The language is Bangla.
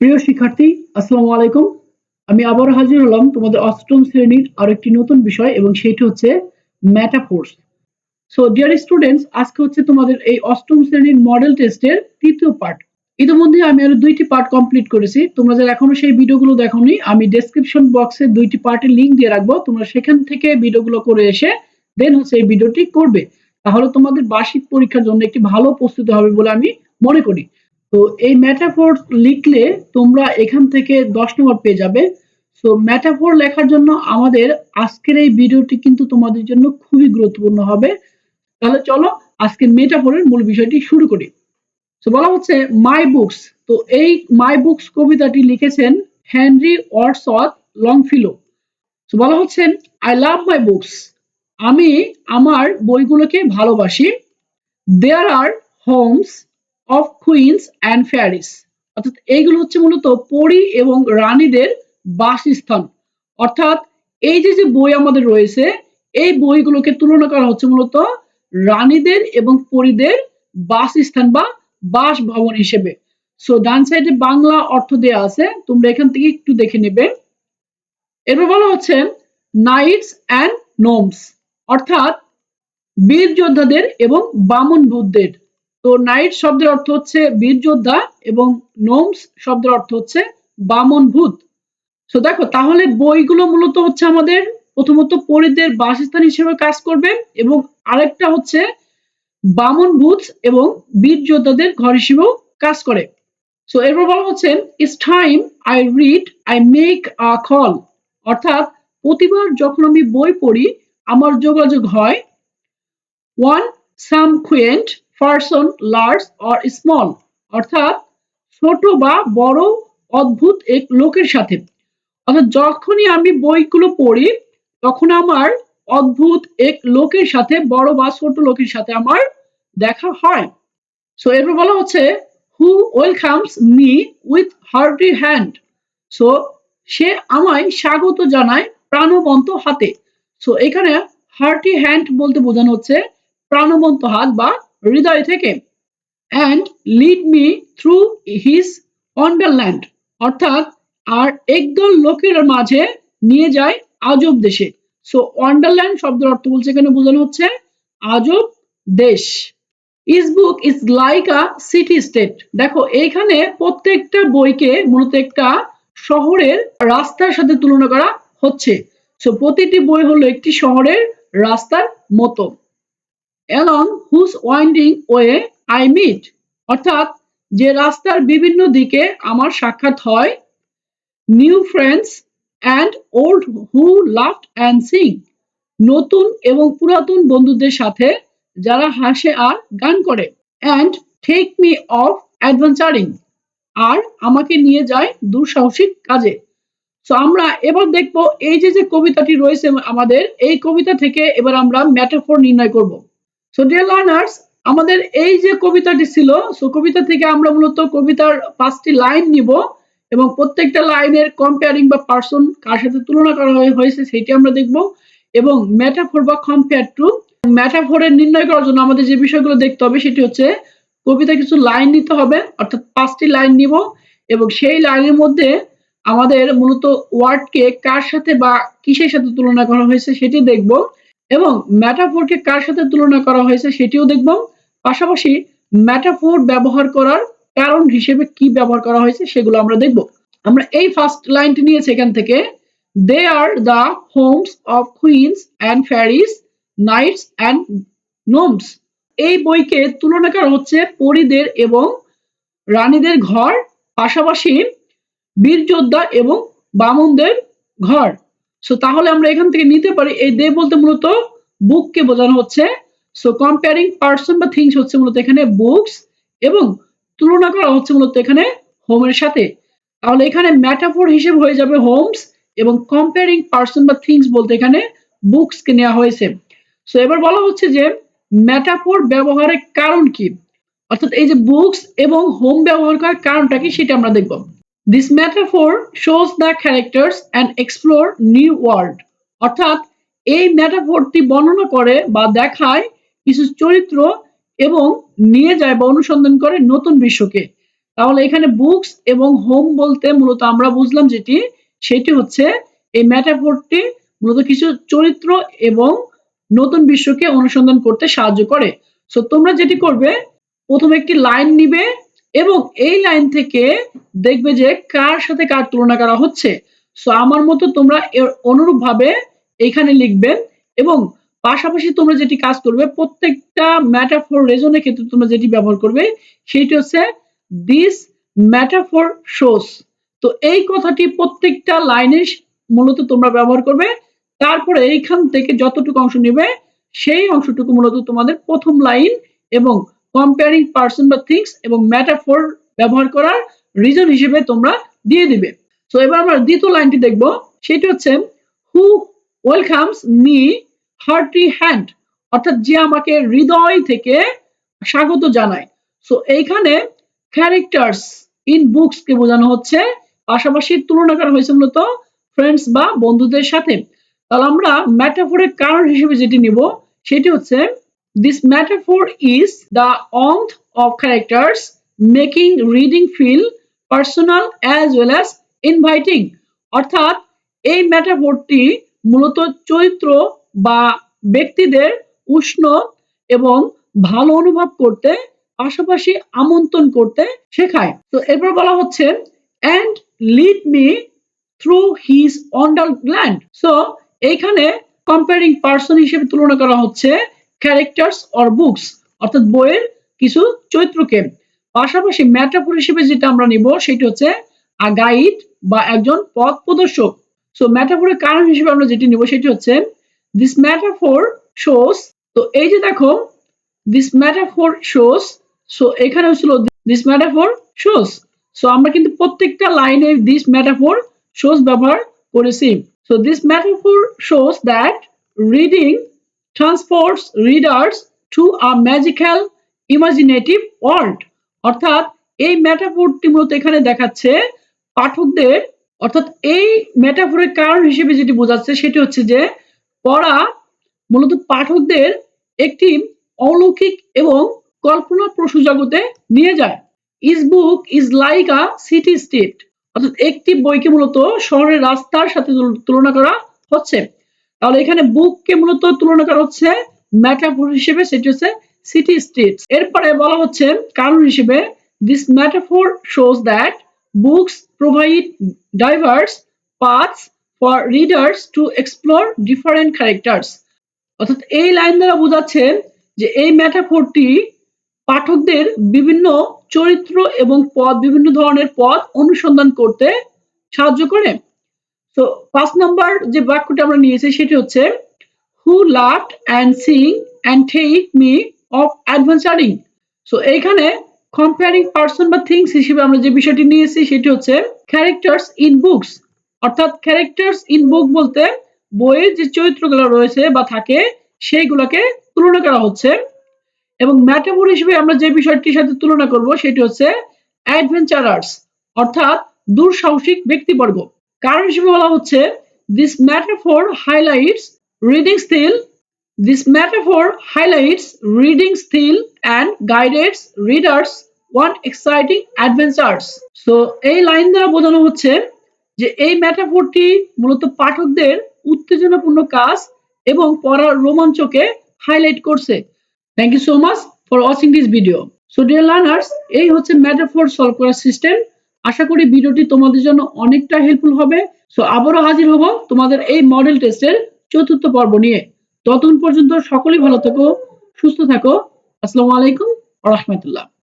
প্রিয় শিক্ষার্থী, আসসালামু আলাইকুম। আমি আবার হাজির হলাম তোমাদের অষ্টম শ্রেণির আরেকটি নতুন বিষয় এবং সেটি হচ্ছে ম্যাটাফোর্স সো ডিয়ার স্টুডেন্টস আজকে হচ্ছে তোমাদের এই অষ্টম শ্রেণির মডেল টেস্টের তৃতীয় পার্ট ইতিমধ্যে আমি আরও দুইটি পার্ট কমপ্লিট করেছি। তোমরা যারা এখনও সেই ভিডিওগুলো দেখোনি, আমি ডেসক্রিপশন বক্সে দুইটি পার্টের লিংক দিয়ে রাখব। তোমরা সেখান থেকে ভিডিওগুলো করে এসে দেন হচ্ছে এই ভিডিওটি করবে। তাহলে তোমাদের বার্ষিক পরীক্ষার জন্য একটি ভালো প্রস্তুতি হবে বলে আমি মনে করি। তো এই ম্যাটাফোর লিখলে তোমরা এখান থেকে দশ নম্বর পেয়ে যাবে। সো ম্যাটাফোর লেখার জন্য আমাদের আজকের এই ভিডিওটি কিন্তু তোমাদের জন্য খুবই গুরুত্বপূর্ণ হবে। তাহলে চলো আজকে মেটাফোরের মূল বিষয়টি শুরু করি। তো বলা হচ্ছে মাই বুকস তো এই মাই বুকস কবিতাটি লিখেছেন হেনরি ওয়ার্ডসওয়ার্থ লংফিলো। তো বলা হচ্ছে আই লাভ মাই বুকস আমি আমার বইগুলোকে ভালোবাসি। There are homes of queens and fairies অর্থাৎ এইগুলো হচ্ছে মূলত পরী এবং রানীদের বাসস্থান। অর্থাৎ এই যে যে বই আমাদের রয়েছে, এই বইগুলোকে তুলনা করা হচ্ছে মূলত রানীদের এবং পরীদের বাসস্থান বা বাসভবন হিসেবে। সো ডান সাইডে বাংলা অর্থ দেওয়া আছে, তোমরা এখান থেকে একটু দেখে নেবে। এরপর বলা হচ্ছে নাইটস অ্যান্ড নোমস অর্থাৎ বীর যোদ্ধাদের এবং বামন বুদ্ধের। তো নাইট শব্দের অর্থ হচ্ছে বীর যোদ্ধা এবং নোমস শব্দের অর্থ হচ্ছে বামন ভূত। তো দেখো, তাহলে বইগুলো মূলত হচ্ছে আমাদের প্রথমত পরিদের বাসস্থান হিসেবে কাজ করবে এবং আরেকটা হচ্ছে বামন ভূত এবং বীর যোদ্ধাদের ঘর হিসেবেও কাজ করে। সো এরপর বলা হচ্ছে it's time I read I make a call অর্থাৎ প্রতিবার যখন আমি বই পড়ি, আমার যোগাযোগ হয় one some quaint person large or small অর্থাৎ ছোট বা বড়, অদ্ভুত এক লোকের সাথে। অর্থাৎ যখনই আমি বইগুলো পড়ি, তখন আমার অদ্ভুত এক লোকের সাথে, বড় বা ছোট লোকের সাথে আমার দেখা হয়। সো এরপর বলা হচ্ছে who welcomes me with hearty hand so সে আমায় স্বাগত জানায় প্রাণবন্ত হাতে। সো এখানে হার্টি হ্যান্ড বলতে বোঝানো হচ্ছে প্রাণবন্ত হাত বা হৃদয় থেকে। And lead me through his wonderland অর্থাৎ, আর একদল লোকের মাঝে নিয়ে যায় আজব দেশে। সো ওয়ান্ডারল্যান্ড শব্দের অর্থ বলছে এখানে বোঝানো হচ্ছে আজব দেশ। Is book is like a city state দেখো, এইখানে প্রত্যেকটা বইকে মূলত একটা শহরের রাস্তার সাথে তুলনা করা হচ্ছে। সো প্রতিটি বই হলো একটি শহরের রাস্তার মতো। অ্যালং হুস ওয়াইন্ডিং ওয়ে আই মিট অর্থাৎ যে রাস্তার বিভিন্ন দিকে আমার সাক্ষাৎ হয়। New friends and old who laugh and sing নতুন এবং পুরাতন বন্ধুদের সাথে যারা হাসে আর গান করে। And take me off adventuring আর আমাকে নিয়ে যায় দুঃসাহসিক কাজে। তো আমরা এবার দেখব এই যে যে কবিতাটি রয়েছে আমাদের, এই কবিতা থেকে এবার আমরা ম্যাটাফোর নির্ণয় করব। সো ডিয়ার লার্নার্স আমাদের এই যে কবিতাটি ছিল সো কবিতা থেকে আমরা মূলত কবিতার পাঁচটি লাইন নিব এবং প্রত্যেকটা লাইনের কম্পেয়ারিং বা পার্সন কার সাথে তুলনা করা হয়েছে সেটি আমরা দেখব এবং ম্যাটাফোর বা কম্পেয়ার টু ম্যাটাফোরের নির্ণয় করার জন্য আমাদের যে বিষয়গুলো দেখতে হবে সেটি হচ্ছে কবিতা কিছু লাইন নিতে হবে, অর্থাৎ পাঁচটি লাইন নিব এবং সেই লাইনের মধ্যে আমাদের মূলত ওয়ার্ডকে কার সাথে বা কিসের সাথে তুলনা করা হয়েছে সেটি দেখব। এবং ম্যাটাফোরকে কার সাথে তুলনা করা হয়েছে সেটিও দেখব। পাশাপাশি ম্যাটাফোর ব্যবহার করার কারণ হিসেবে কি ব্যবহার করা হয়েছে সেগুলো আমরা দেখব। আমরা এই ফার্স্ট লাইনটি নিয়েছি এখান থেকে। They are the homes of queens and fairies knights and gnomes এই বইকে তুলনা করা হচ্ছে পরিদের এবং রানীদের ঘর, পাশাপাশি বীর যোদ্ধা এবং বামনদের ঘর। সো তাহলে আমরা এখান থেকে নিতে পারি, এই দে বলতে মূলত বুককে বোঝানো হচ্ছে। সো কম্পেয়ারিং পার্সন বা থিংস হচ্ছে মূলত এখানে বুকস এবং তুলনা করা হচ্ছে মূলত এখানে হোমের সাথে। তাহলে এখানে ম্যাটাফোর হিসেবে হয়ে যাবে হোমস এবং কম্পেয়ারিং পার্সন বা থিংস বলতে এখানে বুকসকে নেওয়া হয়েছে। সো এবার বলা হচ্ছে যে ম্যাটাফোর ব্যবহারের কারণ কি? অর্থাৎ এই যে বুকস এবং হোম ব্যবহার করার কারণটা কি সেটা আমরা দেখব। This metaphor shows the characters and explore new world অর্থাৎ, এই ম্যাটাফোরটি বর্ণনা করে বা দেখায় কিছু চরিত্র এবং নিয়ে যায় বা অনুসন্ধান করে নতুন বিশ্বকে। তাহলে এখানে বুকস এবং হোম বলতে মূলত আমরা বুঝলাম যেটি, সেটি হচ্ছে এই ম্যাটাফোরটি মূলত কিছু চরিত্র এবং নতুন বিশ্বকে অনুসন্ধান করতে সাহায্য করে। সো তোমরা যেটি করবে, প্রথমে একটি লাইন নিবে এবং এই লাইন থেকে দেখবে যে কার সাথে কার তুলনা করা হচ্ছে। সো আমার মতো তোমরা এর অনুরূপ ভাবে এখানে লিখবে এবং পাশাপাশি তোমরা যেটি কাজ করবে, প্রত্যেকটা ম্যাটাফোর রেজনের ক্ষেত্রে তোমরা যেটি ব্যবহার করবে, সেটি হচ্ছে দিস ম্যাটাফোর শোস তো এই কথাটি প্রত্যেকটা লাইনে মূলত তোমরা ব্যবহার করবে। তারপরে এইখান থেকে যতটুকু অংশ নেবে, সেই অংশটুকু মূলত তোমাদের প্রথম লাইন এবং কম্পেয়ারিং পার্সন বা থিংস এবং ম্যাটাফোর ব্যবহার করার রিজন হিসেবে তোমরা দিয়ে দিবে। তো এবার আমরা দ্বিতীয় লাইনটি দেখব। সেটি হচ্ছে who welcomes me hearty hand অর্থাৎ যে আমাকে হৃদয় থেকে স্বাগত জানায়। সো এইখানে ক্যারেক্টার্স ইন বুকস কে বোঝানো হচ্ছে। পাশাপাশি তুলনা করা হয়েছে মূলত ফ্রেন্ডস বা বন্ধুদের সাথে। তাহলে আমরা ম্যাটাফোরের কারণ হিসেবে যেটি নিব, সেটি হচ্ছে this metaphor is the warmth of characters making reading feel personal as well as inviting অর্থাৎ, এই ম্যাটাফোরটি মূলত চরিত্র বা ব্যক্তিদের উষ্ণ এবং ভালো অনুভব করতে, পাশাপাশি আমন্ত্রণ করতে শেখায়। তো এরপর বলা হচ্ছে and lead me through his wonderland so এইখানে কম্পেয়ারিং পার্সন হিসেবে তুলনা করা হচ্ছে ক্যারেক্টার্স অর বুকস অর্থাৎ বইয়ের কিছু চরিত্রকে। পাশাপাশি ম্যাটাফোর হিসেবে যেটা আমরা নিব, সেটি হচ্ছে আ গাইড বা একজন পথ প্রদর্শক। সো ম্যাটাফোরের কারণ হিসেবে আমরা যেটি নিব, সেটি হচ্ছে দিস ম্যাটাফোর শোস তো এই যে দেখো দিস ম্যাটাফোর শোস সো এখানে হচ্ছিল দিস ম্যাটাফোর শোস সো আমরা কিন্তু প্রত্যেকটা লাইনে দিস ম্যাটাফোর শোস ব্যবহার করেছি। So this metaphor shows that reading transports readers to a magical imaginative world অর্থাৎ এই ম্যাটাফোরটি মূলত এখানে দেখাচ্ছে পাঠকদের, অর্থাৎ এই মেটাফোরের কারণ হিসেবে যেটি বোঝাচ্ছে সেটি হচ্ছে যে পড়া মূলত পাঠকদের একটি অলৌকিক এবং কল্পনা প্রসূ জগতে নিয়ে যায়। Is book is like a city state অর্থাৎ একটি বইকে মূলত শহরের রাস্তার সাথে তুলনা করা হচ্ছে। তাহলে এখানে বুককে মূলত তুলনা করা হচ্ছে ম্যাটাফোর হিসেবে, সেটি হচ্ছে সিটি স্টেটস এরপরে বলা হচ্ছে কারণ হিসেবে this metaphor shows that books provide diverse paths for readers to explore different characters অর্থাৎ এই লাইন দ্বারা বোঝাচ্ছে যে এই ম্যাটাফোরটি পাঠকদের বিভিন্ন চরিত্র এবং পদ, বিভিন্ন ধরনের পদ অনুসন্ধান করতে সাহায্য করে। তো পাঁচ নম্বর যে বাক্যটা আমরা নিয়েছি সেটি হচ্ছে who loved and sing and take me off adventuring so এইখানে কম্পেয়ারিং পার্সন বা থিংস হিসেবে আমরা যে বিষয়টি নিয়েছি সেটি হচ্ছে ক্যারেক্টার্স ইন বুকস অর্থাৎ ক্যারেক্টার্স ইন বুক বলতে বইয়ের যে চরিত্রগুলো রয়েছে বা থাকে, সেইগুলোকে তুলনা করা হচ্ছে। এবং ম্যাটাফোর হিসেবে আমরা যে বিষয়টির সাথে তুলনা করব সেটি হচ্ছে অ্যাডভেঞ্চারার্স অর্থাৎ দুঃসাহসিক ব্যক্তিবর্গ। কারণ হিসেবে বলা হচ্ছে this metaphor highlights reading skill this metaphor highlights reading skill and guides readers on exciting adventures so এই লাইন দ্বারা বোঝানো হচ্ছে যে এই ম্যাটাফোরটি মূলত পাঠকদের উত্তেজনাপূর্ণ কাজ এবং পড়ার রোমাঞ্চকে হাইলাইট করছে। Thank you so much for watching this video so dear learners এই হচ্ছে ম্যাটাফোর সলভ করার সিস্টেম আশা করি ভিডিওটি তোমাদের জন্য অনেকটা হেল্পফুল হবে। সো আবারও হাজির হব তোমাদের এই মডেল টেস্টের চতুর্থ পর্ব নিয়ে। ততক্ষণ পর্যন্ত সকলেই ভালো থাকো, সুস্থ থাকো। আসসালামু আলাইকুম রহমতুল্লাহ।